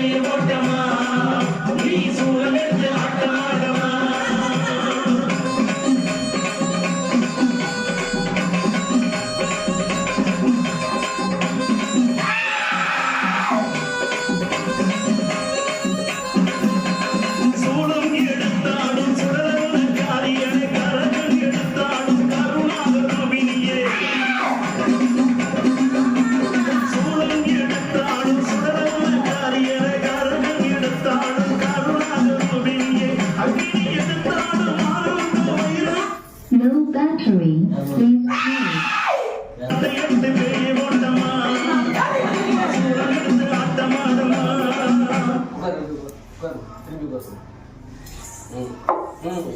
பெரிய ஓட்டமா நீ சூழலுக்கு ஆட்டமாடமா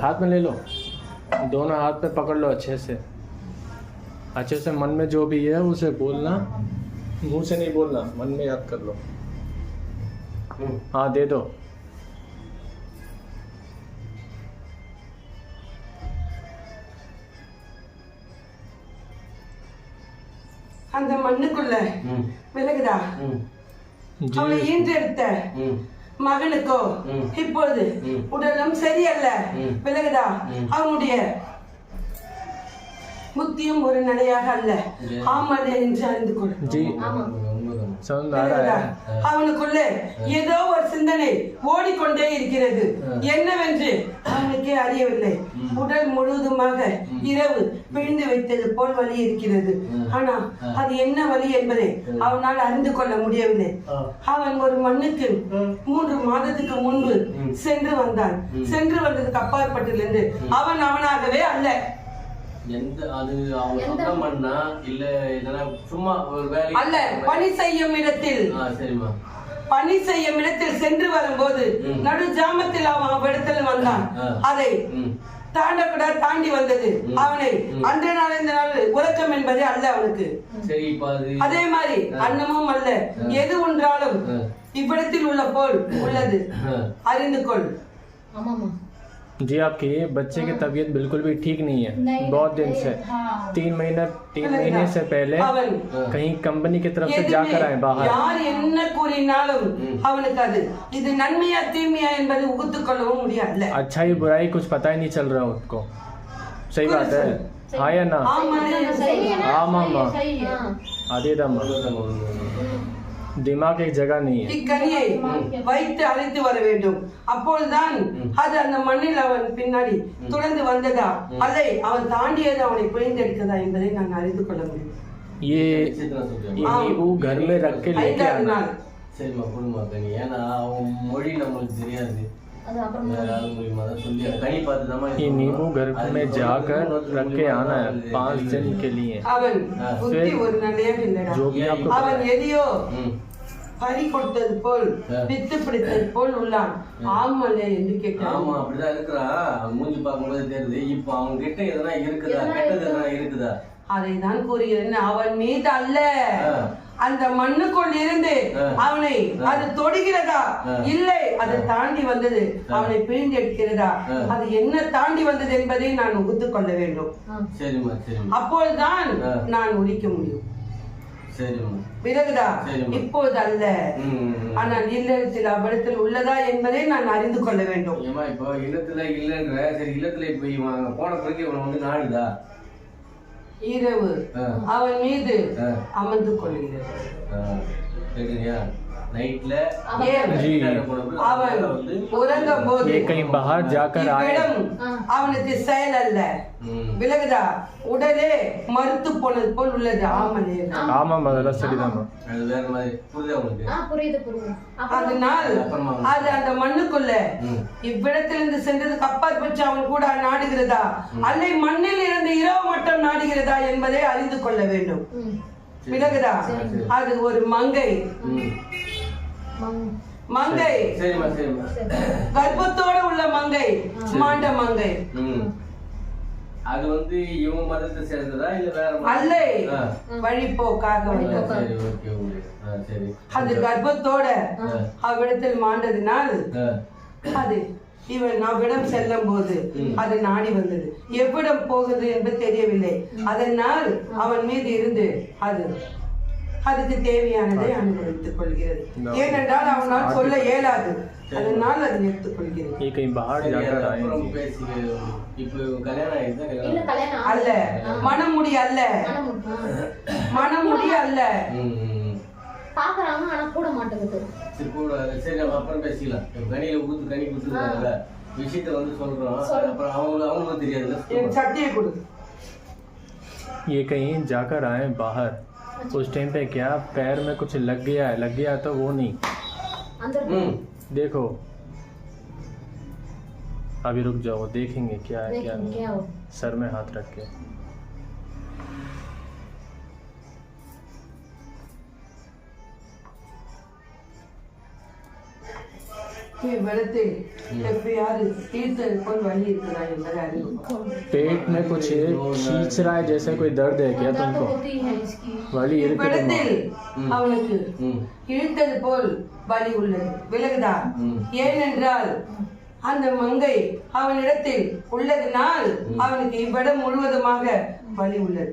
हाथ में ले लो दोनों हाथ में पकड़ लो अच्छे से अच्छे से मन में जो भी है उसे बोलना मुंह से नहीं बोलना मन में याद कर लो ம். हाँ दे दो அந்த மண்ணுக்குள்ள ம், விலகுதா ம், அவனை जी ஈன்றெடுத்த ம். மகனுக்கோ ம். உடலும் சரியல்ல. விலகுதா. அவனுடைய புத்தியும் ஒரு நிலையாக அல்ல. ஆமல்ல என்று அறிந்து கொள் அவனுக்குள்ளே ஏதோ ஒரு சிந்தனை ஓடிக்கொண்டே இருக்கிறது. என்னவென்று அவனுக்கே அறியவில்லை. உடல் முழுவதுமாக இரவு பிழிந்து வைத்தது போல் வலி இருக்கிறது. ஆனா அது என்ன வலி என்பதை அவனால் அறிந்து கொள்ள முடியவில்லை. அவன் ஒரு மண்ணுக்கு மூன்று மாதத்துக்கு முன்பு சென்று வந்தான். சென்று வந்ததுக்கு அப்பாற்பட்டிலிருந்து அவன் அவனாகவே அல்ல. எந்த அது அவங்க சொந்தம் பண்ணா இல்ல இல்லைன்னா சும்மா ஒரு வேலை அல்ல பணி செய்யும் இடத்தில் ஆ சரிம்மா பணி செய்யும் இடத்தில் சென்று வரும்போது. நடு ஜாமத்தில் அவன் அவ்விடத்தில் வந்தான். அதை தாண்டக்கூட தாண்டி வந்தது. அவனை. அன்றைய நாள் இந்த நாள் உறக்கம் என்பதே அல்ல அவனுக்கு சரி இப்ப அது அதே மாதிரி. அன்னமும் அல்ல. எது ஒன்றாலும். இவ்விடத்தில் உள்ள போல் உள்ளது. அறிந்து கொள் जी आपकी बच्चे की तबीयत बिल्कुल भी ठीक नहीं है नहीं, बहुत दिन से हाँ तीन महीने तीन महीने से पहले அவன் कहीं कंपनी की तरफ से எதுவுமே जाकर आए बाहर யார் என்ன கூறினாலும் ம். அவனுக்கு அது இது நன்மையா தீமையா என்பதை உகுத்துக் கொள்ளவும் முடியாது अच्छाई बुराई कुछ पता ही नहीं चल रहा उनको सही बात है हाँ या ना ஆமாண்ணே. सही है दिमाग एक जगह नहीं है இக்கனியை வைத்து அழைத்து வர வேண்டும் அப்பொழுதுதான் அது அந்த மண்ணில் அவன் பின்னாடி துளந்து வந்ததா அதை அவன் தாண்டியது அவனை பிழைந்தெடுத்ததா என்பதை நான் அறிந்து கொள்ள முடியும் ये சித்ரா சொல்றியா? ये नींबू घर में रख के लेके ஐந்தாவது आना நாள் சரிம்மா கொடுமா கனி ஏன்னா அவன் மொழி நம்மளுக்கு தெரியாது அது அப்புறம் வேற ஆள் மூலியமா தான் சொல்லி கனி பார்த்து தான் ये नींबू घर में जाकर रख के आना है पाँच दिन के लिए அவன் ஆ. புத்தி ஒரு நிலையாக இல்லடா जो भी आपको அவன் எதையோ ம் பறி கொடுத்தது போல் ஆ. வித்து பிடித்தது போல் உள்ளான் ஆமல்ல என்று கேட்டான் ஆமா அப்படிதான் இருக்கிறான் அவன் மூஞ்சி பார்க்கும்போது தெரியுது இப்போ அவங்க கிட்ட எதனா இருக்குதா கெட்டது எதனா இருக்குதா அதை தான் கூறுகிறேன் அவன் மீது அல்ல ஆ. அந்த மண்ணுக்குள் இருந்து. அவனை அது தொடுகிறதா. இல்லை அதை தாண்டி வந்தது. அவனை ஆ. அது என்ன தாண்டி வந்தது என்பதை நான் உகுத்துக் கொள்ள வேண்டும். ஆ. நான் உரிக்க முடியும். சரிம்மா. பிறகுதா. இப்போது அல்ல. ஆனால் இல்லத்தில் அவ்விடத்தில் உள்ளதா என்பதை நான் அறிந்து கொள்ள வேண்டும். இப்போ இல்லத்துல இல்லைன்ற சரி இல்லத்துல இப்போ போன பிறகு இவன் வந்து நாடுதா? இரவு அவன் மீது அமர்ந்து கொள்கிறது அவனுக்கு செயல் அல்ல. விலகுதா? உடனே மறுத்து போனது போல் உள்ளது. ஆமாம் அதெல்லாம் சரிதான் அதனால் அது அந்த மண்ணுக்குள்ள இவ்விடத்திலிருந்து சென்றதுக்கு அப்பாற்பட்ச அவன் கூட நாடுகிறதா? அல்லை மண்ணில் இருந்து இரவு மட்டும் நாடுகிறதா என்பதை அறிந்து கொள்ள வேண்டும். விலகுதா? அது ஒரு மங்கை. மங்கை. கர்ப்பத்தோட உள்ள மங்கை. மாண்ட மங்கை. அது வந்து இவங்க மதத்தை சேர்ந்ததா இல்ல வேற? அல்லை. வழிப்போக்காக அது கர்ப்பத்தோட அவ்விடத்தில் மாண்டதினால். அது இவன் அவ்விடம் செல்லும் போது. அது நாடி வந்தது. எவ்விடம் போகுது என்பது தெரியவில்லை. அதனால் அவன் மீது இருந்து அது அதுக்கு தேவையானதை அனுபவித்துக் கொள்கிறது ஏனென்றால் அவனால் சொல்ல இயலாது அதனால் அது எடுத்துக் கொள்கிறது ये कहीं बाहर சரி, அது जाकर आए அப்புறம் थे பேசி இப்போ கல்யாணம் ஆயிடுச்சா இல்ல கல்யாணம் கல்யாணம் அல்ல மனமுடி அல்ல மனம் மனமுடி அல்ல ம், ம், ம். பாக்குறாங்க ஆனா கூட மாட்டேங்குது சரி கூட சரி நம்ம அப்புறம் பேசிக்கலாம் இப்ப கனியில ஊத்து கனி கொடுத்துருக்காங்கல்ல விஷயத்த வந்து சொல்றோம் அப்புறம் அவங்களுக்கு அவங்களுக்கும் தெரியாதுல்ல என் சட்டியை கொடு ये कहीं जाकर आए बाहर उस टाइम पे क्या? पैर में कुछ लग गया है लग गया तो वो नहीं। अंदर हम्म। देखो। अभी रुक जाओ देखेंगे क्या है क्या नहीं। सर में हाथ रख के। இவ்விடத்தில் எப்பயாவது தீர்த்தல் போல் வழி இருக்கிறா என்பதை அறிவு पेट में कुछ खींच रहा है जैसे कोई दर्द है क्या दर्द तुमको होती है इसकी वली இவ்விடத்தில் அவனுக்கு ம் இழுத்தது போல் வலி உள்ளது விலகுதா ம். ஏனென்றால் அந்த மங்கை அவனிடத்தில் உள்ளதினால் அவனுக்கு இவ்விடம் முழுவதுமாக வலி உள்ளது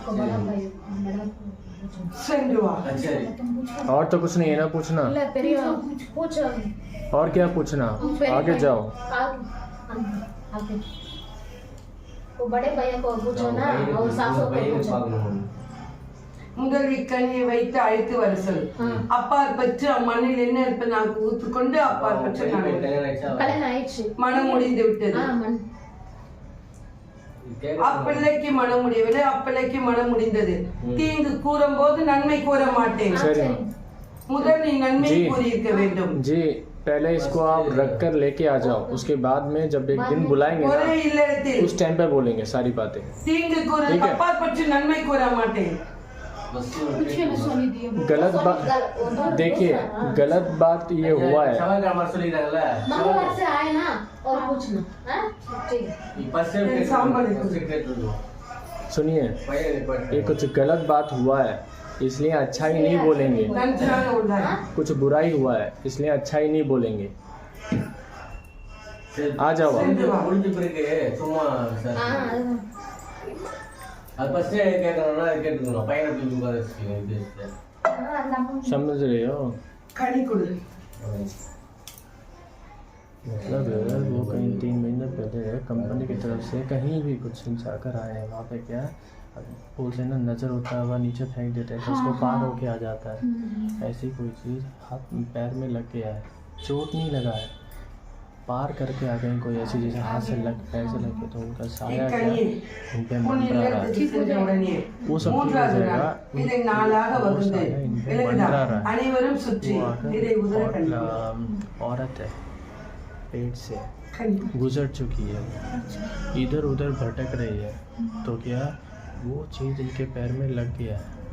आपको बड़ा भाई बड़ा சென்று வா ஆ, சரி और तो कुछ नहीं है ना पूछना இல்ல பெரிய பூச்ச और क्या पूछना आगे जाओ आगे वो बड़े भैया को पूछो நம்ம ना பையனுக்கு और நம்ம सासू को பையனுக்கு पूछो பார்க்கணும் முதல் இக்கனியை வைத்து அழைத்து வர சொல் அப்பார் பெற்று அம்மண்ணில் என்ன இருப்பது நான் ஊத்துக்கொண்டு அப்பார் பெற்று நான் பையனுக்கு கல்யாணம் ஆயிடுச்சா கல்யாணம் ஆயிடுச்சு மனம் முடிந்து விட்டது ஆ மண் கேட்க அப்பிள்ளைக்கு மனம் முடியவில்லை அப்பிள்ளைக்கு மனம் முடிந்தது தீங்கு கூறும் போது நன்மை கூற மாட்டேன் சரி முதல் நீ நன்மை जी। கூறியிருக்க வேண்டும் जी पहले इसको आप रख कर लेके आ जाओ उसके बाद में जब एक दिन बुलाएंगे ஒரே ना இல்லத்தில் उस टाइम पे बोलेंगे सारी बातें தீங்கு கூற ठीक है। गलत बात देखिए गलत बात ये हुआ है। सुनिए ये कुछ गलत बात हुआ है इसलिए अच्छा ही नहीं बोलेंगे। कुछ बुरा ही हुआ है इसलिए अच्छा ही नहीं बोलेंगे। आ जाओ। அது ஃபர்ஸ்ட் கேட்கணும்னா அது கேட்டுக்கணும் பையனை தூக்கி உட்கார வச்சுக்கணும் இது हाँ, अल्लाह समझ रहे हो கனி கொடு मतलब वो कहीं तीन महीने पहले कंपनी की तरफ से कहीं भी कुछ जाकर आए हैं वहाँ पे क्या बोलते हैं ना नज़र होता है वह नीचे फेंक देते हैं तो उसको पार होके आ जाता है ऐसी कोई चीज़ हाथ पैर में लग गया है चोट नहीं लगा है पार करके आ गए कोई ऐसी जैसे हाथ से लग पैर से गए तो उनका साया क्या? उन पर मंत्रा रहा है वो सब ठीक हो जाएगा। वो इन पर मंडरा रहा है औरत है पेट से गुजर चुकी है। इधर उधर भटक रही है। तो क्या वो चीज़ इनके पैर में लग गया? है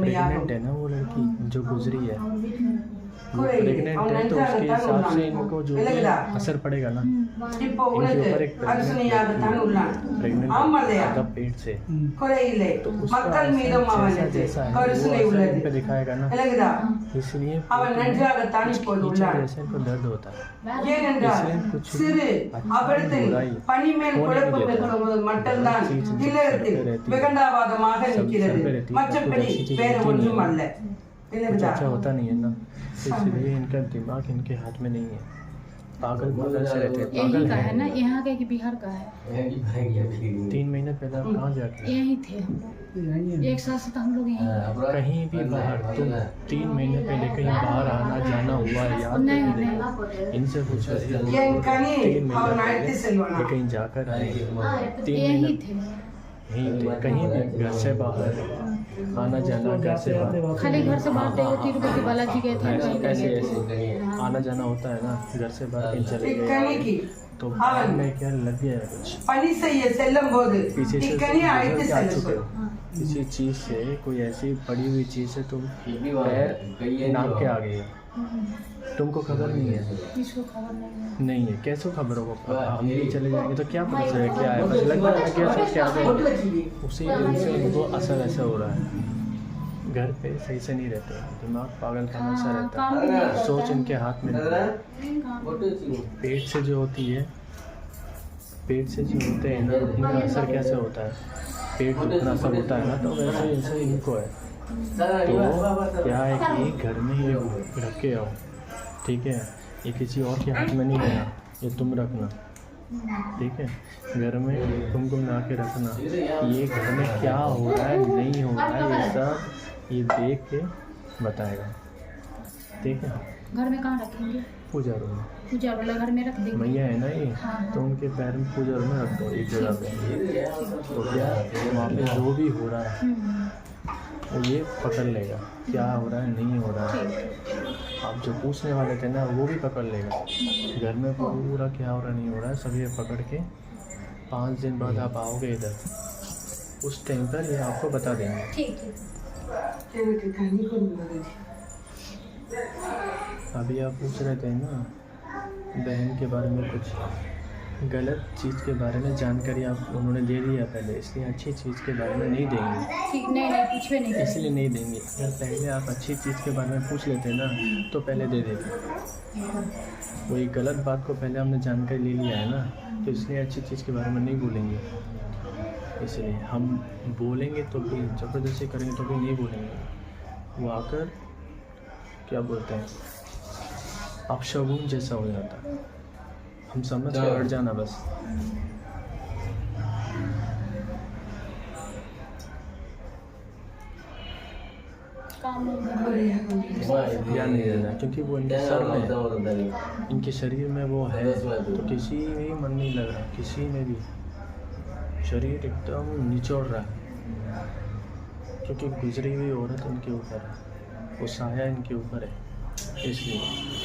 प्रेग्नेंट है ना वो लड़की जो गुजरी है वो प्रेग्नेंट है तो उसके हिसाब से इनको जो असर पड़ेगा ना इनके ऊपर एक प्रेग्नेंट का पेट से तो उसका जैसा जैसा है वो असर पे दिखाएगा ना इसलिए पेशेंट को दर्द होता है इसलिए कुछ बुराई होने की चीज़ रहती है விகண்டாவாதமாக सब நிற்கிறது सर पे रहती है, மற்றபடி कुछ अच्छी चीज வேற होती नहीं ஒன்றும் है। அல்ல कुछ விலகுதா अच्छा होता नहीं है ना इसलिए इनका दिमाग इनके हाथ में नहीं है पागल पागल से रहते हैं पागल यही का है ना है यहाँ का कि बिहार का है महंगी महंगी अभी तीन महीने पहले आप कहाँ जाके यही थे हम लोग एक साल से तो हम लोग यहीं हाँ, अपना- कहीं भी बाहर तुम तीन महीने पहले कहीं बाहर आना जाना हुआ है याद नहीं तो नहीं नहीं इनसे पूछो என் கனி तीन महीने அவன் அழைத்து पहले செல்வானா ये कहीं जाकर आए तीन यही महीने कहीं भी कहीं भी घर से बाहर आना जाना घर से बाहर। खाली घर से बाहर हाँ, बालाजी गए थे। ऐसे ऐसे आना जाना होता है ना घर से बाहर कहीं चले गए। तो मैं क्या लग गया कुछ? पीछे से थे चुके हो। किसी चीज़ से कोई ऐसी पड़ी हुई चीज़ से तुम है, पैर है नाप के आ हो? तुमको खबर नहीं है? नहीं है। कैसे खबर होगा? हम भी चले जाएँगे तो क्या पता चलेगा क्या है? बस लग रहा है क्या के आ उसी दिन से उनको असर ऐसा हो रहा है। घर पे सही से नहीं रहते दिमाग पागल खाना सा हाँ, रहता है। सोच इनके हाथ में है। पेट से जो होती है पेट से जो होते हैं ना उनका असर कैसे होता है? पेट दुखना सब होता है ना तो वैसे वैसे इनको है। तो क्या है कि घर में ये रख के आओ ठीक है? ये किसी और के हाथ में नहीं देना ये तुम रखना ठीक है? घर में कुमकुम ला के रखना। ये घर में क्या हो रहा है नहीं हो रहा है ये सब ये देख के बताएगा ठीक है? घर में कहाँ रखेंगे? पूजा रूम में। पूजा वाला घर में रख मैया है ना ये? हाँ, हाँ। तो उनके पैर में पूजा में रख दो एक जगह पे। तो क्या वहाँ पे जो भी हो रहा है हम्म, हम्म। वो ये पकड़ लेगा। क्या हो रहा है नहीं हो रहा है। आप जो पूछने वाले थे ना वो भी पकड़ लेगा। हम्म। घर में पूरा क्या हो रहा नहीं हो रहा है सब ये पकड़ के पाँच दिन बाद आप आओगे इधर। उस टाइम पर ये आपको बता देंगे। ठीक अभी आप पूछ रहे थे ना बहन के बारे में कुछ गलत चीज़ के बारे में जानकारी आप उन्होंने दे दिया पहले इसलिए अच्छी चीज़ के बारे में नहीं देंगे। ठीक नहीं नहीं कुछ भी नहीं। इसलिए नहीं देंगे। अगर पहले आप अच्छी चीज़ के बारे में पूछ लेते ना तो पहले दे देते। वही गलत बात को पहले हमने जानकारी ले लिया है ना तो इसलिए अच्छी चीज़ के बारे में नहीं बोलेंगे। इसलिए हम बोलेंगे तो भी ज़बरदस्ती करेंगे तो भी नहीं बोलेंगे। वो आकर क्या बोलते हैं? आप शगुन जैसा हो जाता है। हम समझ के हट जाना बस। नहीं करना। ध्यान नहीं देना क्योंकि वो इनके सर में है। इनके शरीर में वो है तो किसी में भी मन नहीं लग रहा किसी में भी। शरीर एकदम निचोड़ रहा है। क्योंकि गुजरी हुई औरत इनके ऊपर है वो साया इनके ऊपर है इसलिए।